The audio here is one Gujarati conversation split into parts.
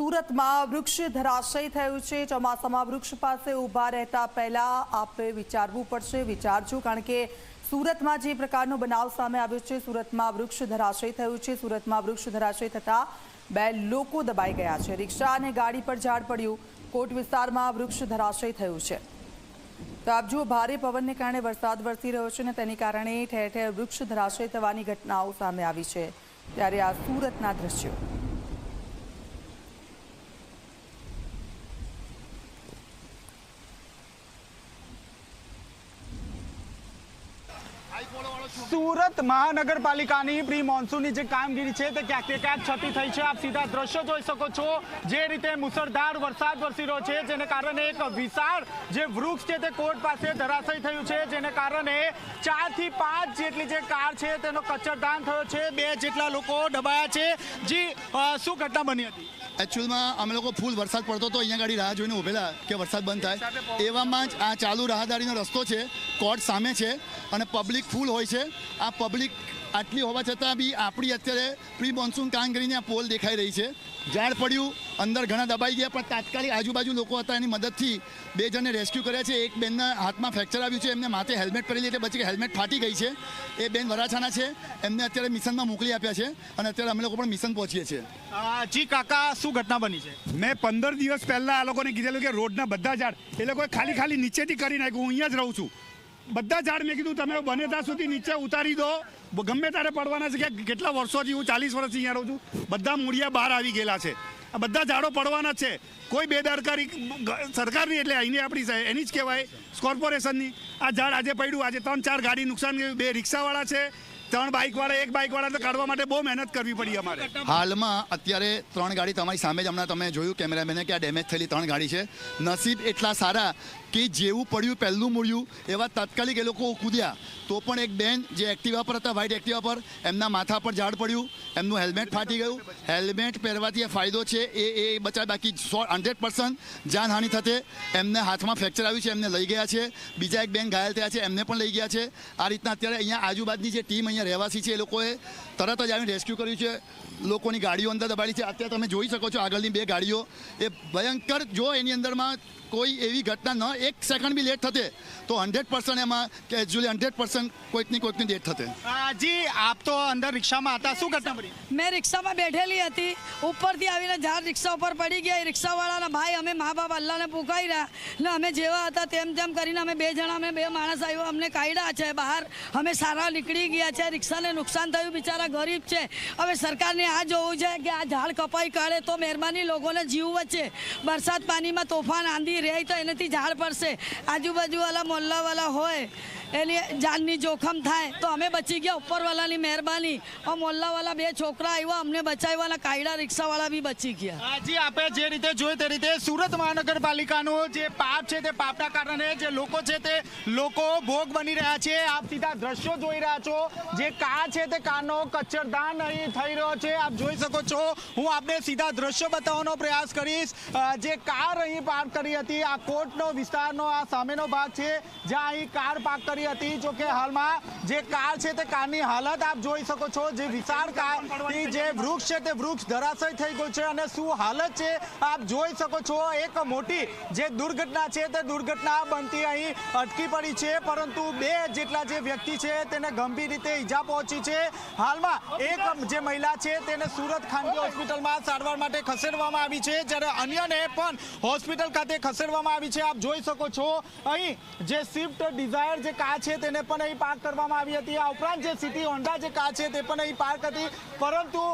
સુરતમાં વૃક્ષ ધરાશય થયું છે. ચોમાસામાં વૃક્ષ પાસે ઊભા રહેતા પહેલા આપે વિચારવું પડશે, વિચારજો. કારણ કે સુરતમાં જે પ્રકારનો બનાવ સામે આવ્યો છે, સુરતમાં વૃક્ષ ધરાશય થયું છે. સુરતમાં વૃક્ષ ધરાશય થતાં બે લોકો દબાઈ ગયા છે. રિક્ષા અને ગાડી પર ઝાડ પડ્યું. કોટ વિસ્તારમાં વૃક્ષ ધરાશય થયું છે. તો આપ જુઓ, ભારે પવનને કારણે વરસાદ વરસી રહ્યો છે અને તેની કારણે ઠેર ઠેર વૃક્ષ ધરાશય થવાની ઘટનાઓ સામે આવી છે. ત્યારે આ સુરતના દ્રશ્યો. સુરત મહાનગરપાલિકાની પ્રી મોન્સૂનની જે કામગીરી છે તે ક્યાંક ક્યાંક છતી થઈ છે. આપ સીધા દ્રશ્યો જોઈ શકો છો જે રીતે મુસળધાર વરસાદ વરસી રહ્યો છે, જેને કારણે એક વિશાળ જે વૃક્ષ છે તે કોર્ટ પાસે ધરાશય થયું છે, જેને કારણે ચારથી પાંચ જેટલી જે કાર છે તેનો કચરદાન થયો છે. બે જેટલા લોકો દબાયા છે. જી શું ઘટના બની હતી? એકચ્યુઅલમાં અમે લોકો ફૂલ વરસાદ પડતો હતો અહીંયા ગાડી રાહ જોઈને ઉભેલા કે વરસાદ બંધ થાય. એવામાં જ આ ચાલુ રાહદારીનો રસ્તો છે કોર્ટ સામે છે અને પબ્લિક ફૂલ હોય છે. આ પબ્લિક આટલી હોવા છતાં બી આપણી અત્યારે પ્રી મોન્સૂન કામગીરીની આ પોલ દેખાઈ રહી છે. ઝાડ પડ્યું અંદર ઘણા દબાઈ ગયા પણ તાત્કાલિક આજુબાજુ લોકો હતા એની મદદથી બે જણને રેસ્ક્યુ કર્યા છે. એક બેનના હાથમાં ફ્રેક્ચર આવ્યું છે એમને માથે હેલ્મેટ પહેરેલી એટલે પછી હેલ્મેટ ફાટી ગઈ છે. એ બેન વરાછાના છે એમને અત્યારે મિશનમાં મોકલી આપ્યા છે અને અત્યારે અમે લોકો પણ મિશન પહોંચીએ છીએ. જી કાકા શું ઘટના બની છે? મેં પંદર દિવસ પહેલાં આ લોકોને કીધેલું કે રોડના બધા ઝાડ એ લોકોએ ખાલી ખાલી નીચેથી કરી નાખ્યું હું અહીંયા જ રહું છું. બધા ઝાડ મેં કીધું તમે બને ત્યાં સુધી નીચે ઉતારી દો. ગમે ત્યારે પડવાના છે કે કેટલા વર્ષોથી હું ચાલીસ વર્ષથી અહીંયા રહું છું. બધા મૂળિયા બહાર આવી ગયેલા છે. આ બધા ઝાડો પડવાના છે. કોઈ બેદરકારી સરકારની એટલે અહીંની આપણી એની જ કહેવાય. કોર્પોરેશનની આ ઝાડ આજે પડ્યું, આજે ત્રણ ચાર ગાડી નુકસાન ગયું, બે રિક્ષાવાળા છે ત્રણ બાઇકવાળા, એક બાઇકવાળા તો કાઢવા માટે બહુ મહેનત કરવી પડી અમારે. હાલમાં અત્યારે ત્રણ ગાડી તમારી સામે જ હમણાં તમે જોયું કેમેરામેને કે આ ડેમેજ થયેલી ત્રણ ગાડી છે. નસીબ એટલા સારા કે જેવું પડ્યું, પહેલું મૂળ્યું, એવા તાત્કાલિક એ લોકો કૂદ્યા. તો પણ એક બેન જે એક્ટિવા પર હતા વ્હાઇટ એક્ટિવા પર, એમના માથા પર ઝાડ પડ્યું, એમનું હેલ્મેટ ફાટી ગયું. હેલ્મેટ પહેરવાથી એ ફાયદો છે, એ એ બચાવ બાકી સો, હંડ્રેડ પર્સન્ટ જાનહાનિ થતે. એમને હાથમાં ફ્રેક્ચર આવ્યું છે, એમને લઈ ગયા છે. બીજા એક બેન ઘાયલ થયા છે, એમને પણ લઈ ગયા છે. આ રીતના અત્યારે અહીંયા આજુબાજુની જે ટીમ અહીંયા રહેવાસી છે એ લોકોએ તરત જ આવીને રેસ્ક્યુ કર્યું છે. લોકોની ગાડીઓ અંદર દબાડી છે. અત્યારે તમે જોઈ શકો છો આગળની બે ગાડીઓ. એ ભયંકર જો એની અંદરમાં કોઈ એવી ઘટના ન એક સેકન્ડ બી લેટ થતે તો હંડ્રેડ પર્સન્ટ એમાં કેજ્યુઅલી હંડ્રેડ પર્સન્ટ કોઈકની કોઈકની ડેટ થતે. જી આપ તો અંદર રિક્ષામાં હતા. શું ઘટના બની? મેં રિક્ષામાં બેઠેલી હતી. ઉપરથી આવીને ઝાડ રિક્ષા ઉપર પડી ગયા. રિક્ષાવાળાના ભાઈ અમે મા બાપ અલ્લાહને પુકાર્યા ને અમે જેવા હતા તેમ તેમ કરીને અમે બે જણા અમે બે માણસ આવ્યો. અમને કાઢ્યા છે બહાર. અમે સારા નીકળી ગયા છે. રિક્ષાને નુકસાન થયું, બિચારા ગરીબ છે. હવે સરકારને આ જોવું છે કે આ ઝાડ કપાઈ કાઢે તો મહેરબાની લોકોને જીવ વચ્ચે વરસાદ પાણીમાં તોફાન આંધી રહે તો એનાથી ઝાડ પડશે. આજુબાજુવાળા મોહલ્લાવાળા હોય, એની જાનની જોખમ થાય તો અમે બચી ગયા ઉપરવાળાની મહેરબાની. મોલ્લાવાળા બે છોકરા આવ્યા, અમને બચાવવાના કાયડા રિક્ષાવાળા બી બચી ગયા. આજે આપણે જે રીતે જોયું તે રીતે સુરત મહાનગરપાલિકાનો જે પાપ છે તે પાપના કારણે જે લોકો છે તે લોકો ભોગ બની રહ્યા છે. આપ સીધા દ્રશ્યો જોઈ રહ્યા છો. જે કાર છે તે કારનો કચ્છરદાન અહીં થઈ રહ્યો છે. આપ જોઈ શકો છો, હું આપને સીધા દ્રશ્યો બતાવવાનો પ્રયાસ કરીશ. જે કાર અહીં પાર્ક કરી હતી, આ કોર્ટનો વિસ્તારનો આ સામેનો ભાગ છે, જ્યાં અહીં કાર પાર્ક કરી હતી. જો કે હાલમાં જે કાર છે તે કારની હાલત આપ જોઈ શકો છો. જે વિશાળ કારથી જે વૃક્ષ છે તે વૃક્ષ ધરાશય થઈ ગયું છે અને શું હાલત છે આપ જોઈ શકો છો. એક મોટી જે દુર્ઘટના છે તે દુર્ઘટના બનતી અહીં અટકી પડી છે. પરંતુ બે જેટલા જે વ્યક્તિ છે તેને ગંભીર રીતે ઈજા પહોંચી છે. હાલમાં એક જે મહિલા છે તેને સુરત ખાનગી હોસ્પિટલમાં સારવાર માટે ખસેડવામાં આવી છે. જ્યારે અન્યને પણ હોસ્પિટલ ખાતે ખસેડવામાં આવી છે. આપ જોઈ શકો છો. અહીં જે સ્વિફ્ટ ડિઝાયર જે કાર છે તેને પણ અહીં પાર્ક કરવામાં આવી હતી. આ ઉપરાંત જે સિટી હોન્ડા જે કાર છે તે પણ અહીં પાર્ક હતી. પરંતુ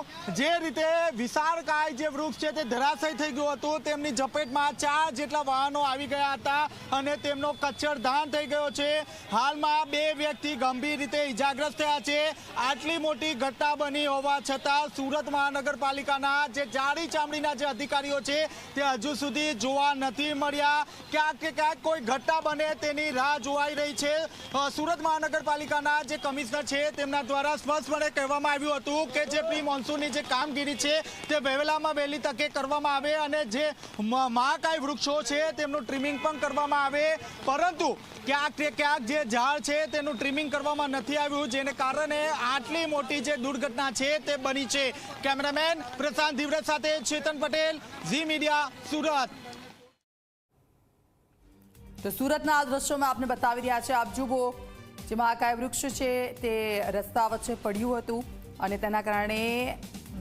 જે રીતે વિશાળકાય જે વૃક્ષ છે તે ધરાશય થઈ ગયું હતું. તેમની ઝપેટમાં ચાર જેટલા વાહનો આવી ગયા હતા અને તેમનો કચ્છરધાન થઈ ગયો છે. હાલમાં બે વ્યક્તિ ગંભીર રીતે ઇજાગ્રસ્ત થયા છે. આટલી મોટી ઘટના બની હોવા છતાં સુરત મહાનગરપાલિકાના જે જાડી ચામડીના જે અધિકારીઓ છે તે હજુ સુધી જોવા નથી મળ્યા. ક્યાંક કે ક્યાંક કોઈ ઘટના બને તેની રાહ જોવાઈ રહી છે. સુરત મહાનગરપાલિકાના જે કમિશનર છે તેમના દ્વારા સ્પષ્ટપણે કહેવામાં આવ્યું હતું કે જે પ્રી મોન્સૂનની જે કામગીરી છે તે વહેલામાં વહેલી તકે કરવામાં આવે અને જે મહાકાય વૃક્ષો છે તેમનું ટ્રીમિંગ પણ કરવામાં આવે. પરંતુ ક્યાંક ક્યાંક જે ઝાડ છે તેનું ટ્રીમિંગ કરવામાં નથી આવ્યું, જેને કારણે આટલી મોટી જે દુર્ઘટના છે તે બની છે. કેમેરામેન પ્રશાંત ધીવરત સાથે ચેતન પટેલ, ઝી મીડિયા, સુરત. તો સુરતના આ દ્રશ્યોમાં આપને બતાવી રહ્યા છે, આપ જુઓ જે મહાકાય વૃક્ષ છે, તે રસ્તા વચ્ચે પડ્યું હતું અને તેના કારણે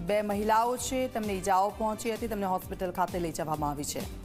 બે મહિલાઓ છે, તેમને ઈજાઓ પહોંચી હતી, તેમને હોસ્પિટલ ખાતે લઈ જવામાં આવી છે.